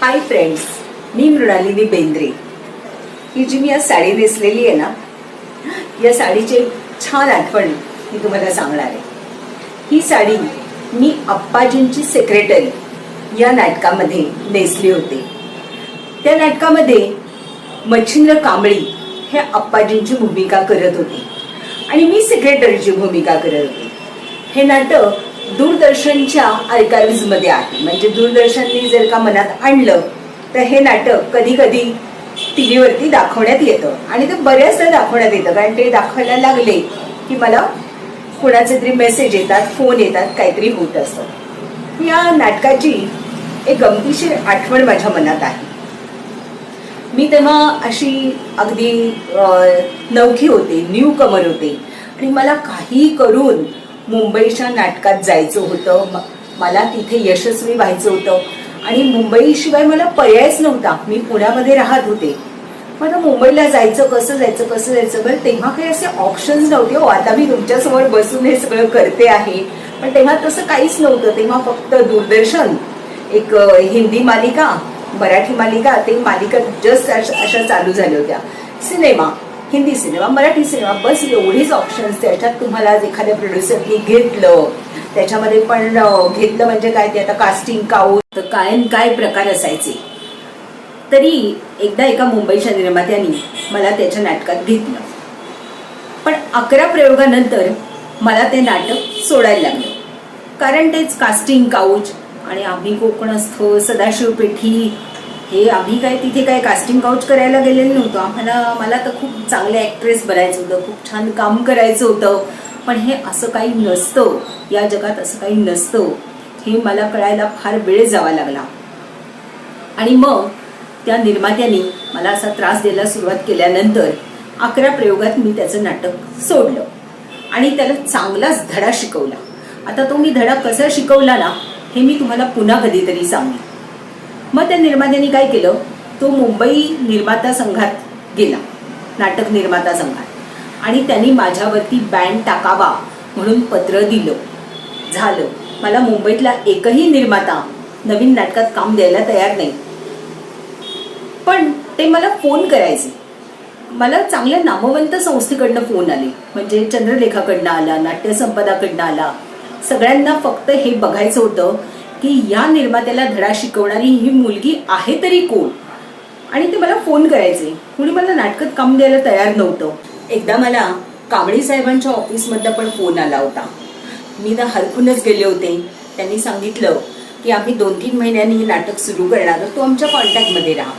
हाय friends मी मृणालिनी बेंद्रे. ही जी मी आज साडी नेसलेली आहे ना या साडीची छान आठवण मी तुम्हाला सांगणार आहे. ही साडी मी अप्पाजींची सेक्रेटरी या नाटकामध्ये नेसली होती. त्या नाटकामध्ये मच्छिंद्र कांबळी हे अप्पाजींची भूमिका करत होते आणि मी सेक्रेटरीची भूमिका करत होते. हे नाटक दूरदर्शनच्या आर्काइव्हमध्ये आहे. म्हणजे दूरदर्शनने जर का मनात आणलं तर हे नाटक कधी कधी टी व्हीवरती दाखवण्यात येतं. आणि ते बऱ्याचदा दाखवण्यात येतं. कारण ते दाखवायला लागले की मला कुणाचे तरी मेसेज येतात फोन येतात काहीतरी होत असतं. या नाटकाची एक गमतीशीर आठवण माझ्या मनात आहे. मी तेव्हा अशी अगदी नवखी होते न्यू कमर होते. आणि मला काही करून मुंबईच्या नाटकात जायचं होतं. म- मला तिथे यशस्वी व्हायचं होतं. आणि मुंबईशिवाय मला पर्यायच नव्हता. मी पुण्यामध्ये राहत होते. मग मुंबईला जायचं कसं जायचं कसं जायचं बरं तेव्हा काही असे ऑप्शन्स नव्हते. हो आता मी तुमच्यासमोर बसून हे सगळं करते आहे. पण तेव्हा तसं काहीच नव्हतं. तेव्हा फक्त दूरदर्शन एक हिंदी मालिका मराठी मालिका ते मालिका जस्ट अशा चालू झाल्या होत्या. Cinema. Hindi cinema Marathi cinema बस एवढीच ऑप्शन्स त्याच्यात तुम्हाला आज एखाद्या प्रोड्युसरनी घेतलं. त्याच्यामध्ये पण घेतलं म्हणजे काय ते आता कास्टिंग काऊ कायम काय प्रकार असायचे. तरी एकदा एका मुंबईच्या निर्मात्याने मला त्याच्या नाटकात घेतलं. पण अकरा प्रयोगानंतर मला ते नाटक सोडायला लागलं. कारण तेच कास्टिंग काउच आणि आम्ही कोकणस्थ सदाशिव पेठी हे आम्ही काय तिथे काय कास्टिंग काउच करायला गेलेलो नव्हतो. आम्हाला मला तर खूप चांगलं ऍक्ट्रेस बनायचं होतं खूप छान काम करायचं होतं. पण हे असं काही नसतं. या जगात असं काही नसतं. हे मला कळायला फार वेळ जावा लागला. आणि मग त्या निर्मात्यांनी मला असा त्रास द्यायला सुरुवात केल्यानंतर अकरा प्रयोगात मी त्याचं नाटक सोडलं. आणि त्याला चांगलाच धडा शिकवला. आता तो मी धडा कसा शिकवला ना हे मी तुम्हाला पुन्हा कधीतरी सांगेन. मग त्या निर्मात्यांनी काय केलं? तो मुंबई निर्माता संघात गेला. नाटक निर्माता संघात. आणि त्यांनी माझ्यावरती बॅन टाकावा म्हणून पत्र दिलं. झालं. मला मुंबईतला एकही निर्माता नवीन नाटकात काम द्यायला तयार नाही. पण ते मला फोन करायचे. मला चांगल्या नामवंत संस्थेकडनं फोन आले. म्हणजे चंद्रलेखाकडनं आला नाट्यसंपदाकडनं आला. सगळ्यांना फक्त हे बघायचं होतं. की या निर्मात्याला धडा शिकवणारी ही मुलगी आहे तरी कोण? आणि ते मला फोन करायचे. कुणी मला नाटकात काम द्यायला तयार नव्हतं. एकदा मला कांबळी साहेबांच्या ऑफिसमधला पण फोन आला होता. मी ना हरकूनच गेले होते. त्यांनी सांगितलं की आम्ही दोन तीन महिन्यांनी हे नाटक सुरू करणार तो आमच्या कॉन्टॅक्टमध्ये राहा.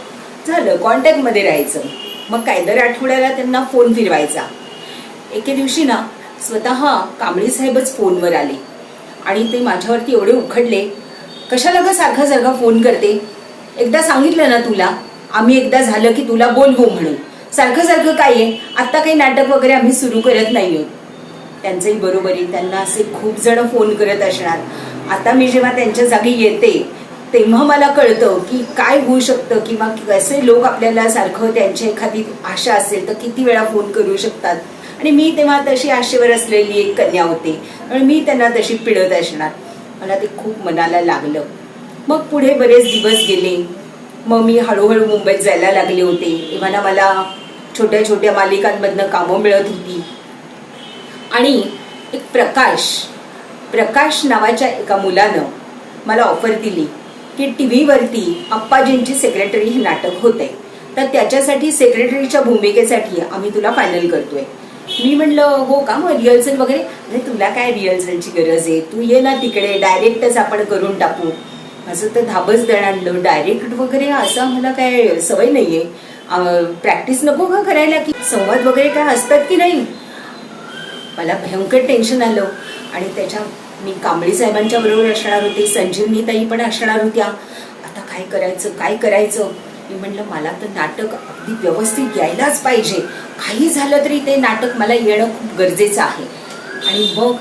झालं कॉन्टॅक्टमध्ये राहायचं. मग काय दर आठवड्याला त्यांना फोन फिरवायचा. एके दिवशी ना स्वतः कांबळी साहेबच फोनवर आले. आणि ते माझ्यावरती एवढे उखडले कशाला ग सारखा सारखा फोन करते? एकदा सांगितलं ना तुला आम्ही एकदा झालं की तुला बोलवू हो म्हणून. सारखं सारखं काय आहे? आत्ता काही नाटक वगैरे आम्ही सुरू करत नाही आहोत त्यांचंही बरोबर आहे. त्यांना असे खूप जण फोन करत असणार. आता मी जेव्हा त्यांच्या जागी येते तेव्हा मला कळतं की काय होऊ शकतं किंवा कसे लोक आपल्याला सारखं त्यांची एखादी आशा असेल तर किती वेळा फोन करू शकतात. आणि मी तेव्हा तशी आशेवर असलेली एक कन्या होते. आणि मी त्यांना तशी पिळत असणार. मला ते खूप मनाला लागलं. मग पुढे बरेच दिवस गेले. मग मी हळूहळू मुंबईत जायला लागले होते. इव्हाना मला छोट्या छोट्या मालिकांमधनं कामं मिळत होती. आणि एक प्रकाश प्रकाश नावाच्या एका मुलानं मला ऑफर दिली की टी व्हीवरती अप्पाजींची सेक्रेटरी हे नाटक होते तर त्याच्यासाठी सेक्रेटरीच्या भूमिकेसाठी आम्ही तुला फायनल करतोय. मी म्हणलं हो का? मग रिहर्सल वगैरे? अरे तुला काय रिहर्सलची गरज आहे? तू ये ना तिकडे डायरेक्टच आपण करून टाकू. असं तर धाबच दण आणलं. डायरेक्ट वगैरे असं मला काय सवय नाहीये. प्रॅक्टिस नको का करायला की संवाद वगैरे काय असतात की नाही? मला भयंकर टेन्शन आलं. आणि त्याच्या मी कांबळी साहेबांच्या बरोबर असणार होते. संजीवनी ताई पण असणार होत्या. आता काय करायचं? काय करायचं? मी म्हणलं मला तर नाटक अगदी व्यवस्थित यायलाच पाहिजे. काही झालं तरी ते नाटक मला येणं खूप गरजेचं आहे. आणि मग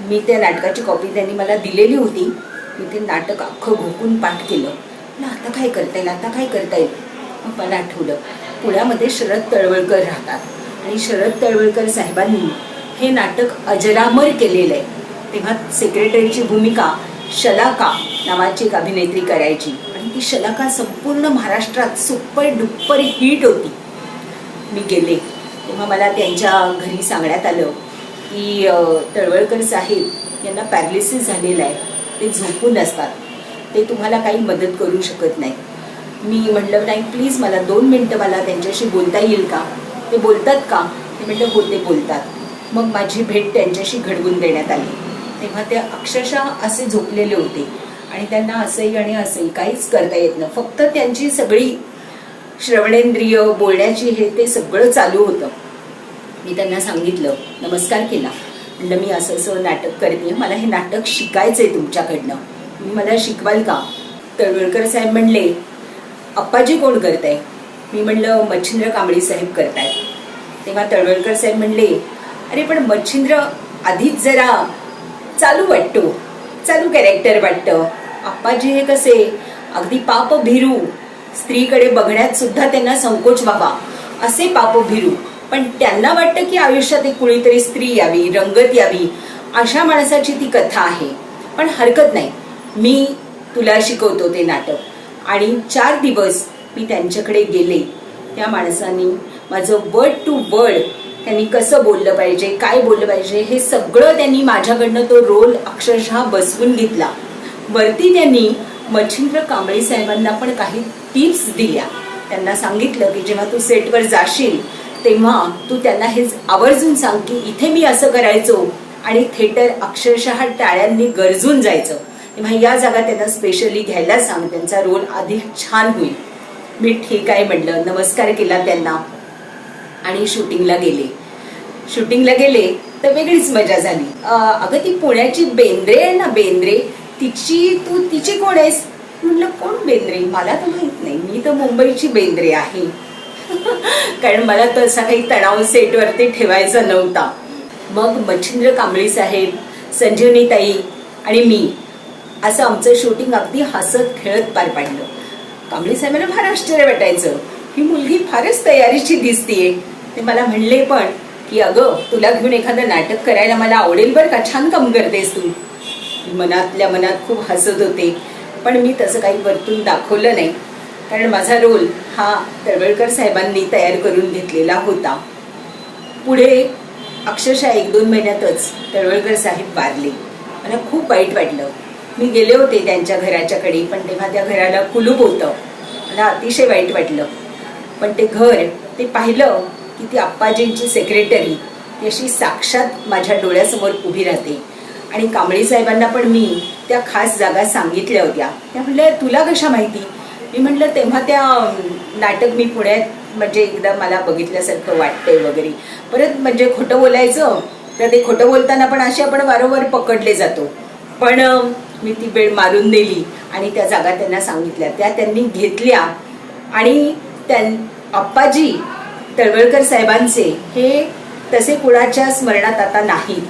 मी त्या नाटकाची कॉपी त्यांनी मला दिलेली होती. मी ते नाटक अख्खं घोकून पाठ केलं. म्हणलं आता काय करता येईल? आता काय करता येईल? मग मला आठवलं. पुण्यामध्ये शरद तळवळकर राहतात. आणि शरद तळवळकर साहेबांनी हे नाटक अजरामर केलेलं आहे. तेव्हा सेक्रेटरीची भूमिका शलाका नावाची एक अभिनेत्री करायची. ती शलाका संपूर्ण महाराष्ट्रात सुपर डुप्पर हिट होती. मी गेले. तेव्हा मला त्यांच्या घरी सांगण्यात आलं की तळवळकर साहेब यांना पॅरालिसिस झालेला आहे. ते झोपून असतात. ते तुम्हाला काही मदत करू शकत नाही. मी म्हटलं नाही प्लीज मला दोन मिनटं मला त्यांच्याशी बोलता येईल का? ते बोलतात का? ते म्हटलं हो ते बोलतात. मग माझी भेट त्यांच्याशी घडवून देण्यात आली. तेव्हा ते अक्षरशः असे झोपलेले होते. आणि त्यांना असंही आणि असंही काहीच करता येत नाही. फक्त त्यांची सगळी श्रवणेंद्रिय बोलण्याची हे ते सगळं चालू होतं. मी त्यांना सांगितलं नमस्कार केला. म्हणलं मी असं असं नाटक करते मला हे नाटक शिकायचं आहे तुमच्याकडनं. मी मला शिकवाल का? तळवळकर साहेब म्हणले अप्पाजी कोण करताय? मी म्हणलं मच्छिंद्र कांबळी साहेब करतायत. तेव्हा तळवळकर साहेब म्हणले अरे पण मच्छिंद्र आधीच जरा चालू वाटतो. चालू कॅरेक्टर वाटतं. आप्पाजी हे कसे? अगदी पाप भिरू. स्त्रीकडे बघण्यात सुद्धा त्यांना संकोच व्हावा. असे पाप भिरू. पण त्यांना वाटतं की आयुष्यात एक कुणीतरी स्त्री यावी रंगत यावी अशा माणसाची ती कथा आहे. पण हरकत नाही. मी तुला शिकवतो ते नाटक. आणि चार दिवस मी त्यांच्याकडे गेले. त्या माणसांनी माझं वर्ड टू वर्ड त्यांनी कसं बोललं पाहिजे काय बोललं पाहिजे हे सगळं त्यांनी माझ्याकडनं तो रोल अक्षरशः बसवून घेतला. वरती त्यांनी मच्छिंद्र कांबळे साहेबांना पण काही टिप्स दिल्या. त्यांना सांगितलं की जेव्हा तू सेटवर जाशील तेव्हा तू त्यांना हे आवर्जून सांग की इथे मी असं करायचो आणि थिएटर अक्षरशः टाळ्यांनी गरजून जायचं. तेव्हा या जागा त्यांना स्पेशली घ्यायला सांग त्यांचा रोल अधिक छान होईल. मी ठीक आहे म्हटलं नमस्कार केला त्यांना. आणि शूटिंगला गेले. शूटिंगला गेले तर वेगळीच मजा झाली. अगं ती पुण्याची बेंद्रे आहे ना बेंद्रे तिची तू तिची कोण आहेस? म्हटलं कोण बेंद्रे? मला तर माहीत नाही. मी तर मुंबईची बेंद्रे आहे. कारण मला तसा काही तणाव सेटवरती ठेवायचा नव्हता. मग मच्छिंद्र कांबळी साहेब संजीवनी ताई आणि मी असं आमचं शूटिंग अगदी हसत खेळत पार पाडलं. कांबळी साहेबांना फार आश्चर्य वाटायचं. ही मुलगी फारच तयारीची दिसतीये. ते मला म्हणले पण की अगं तुला घेऊन एखादं नाटक करायला मला आवडेल बरं का? छान काम करतेस तू. मनातल्या मनात खूप हसत होते. पण मी तसं काही वरतून दाखवलं नाही. कारण माझा रोल हा तळवळकर साहेबांनी तयार करून घेतलेला होता. पुढे अक्षरशः एक दोन महिन्यातच तळवळकर साहेब वारले. मला खूप वाईट वाटलं. मी गेले होते त्यांच्या घराच्याकडे पण तेव्हा त्या घराला कुलूप होतं. मला अतिशय वाईट वाटलं. पण ते घर ते पाहिलं की ती आप्पाजींची सेक्रेटरी ती अशी साक्षात माझ्या डोळ्यासमोर उभी राहते. आणि कांबळी साहेबांना पण मी त्या खास जागा सांगितल्या होत्या. त्या म्हटल्या तुला कशा माहिती? मी म्हटलं तेव्हा त्या नाटक मी पुण्यात म्हणजे एकदा मला बघितल्यासारखं वाटतंय वगैरे. परत म्हणजे खोटं बोलायचं तर ते खोटं बोलताना पण असे आपण वारंवार पकडले जातो. पण मी ती वेळ मारून नेली आणि त्या जागा त्यांना सांगितल्या. त्या त्यांनी घेतल्या आणि त्यां अप्पाजी तळवळकर साहेबांचे हे तसे कुणाच्या स्मरणात आता नाहीत.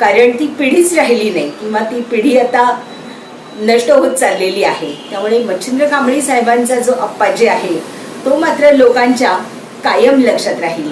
कारण ती पिढीच राहिली नाही किंवा ती पिढी आता नष्ट होत चाललेली आहे. त्यामुळे मच्छिंद्र कांबळी साहेबांचा जो अप्पाजी आहे तो मात्र लोकांच्या कायम लक्षात राहील.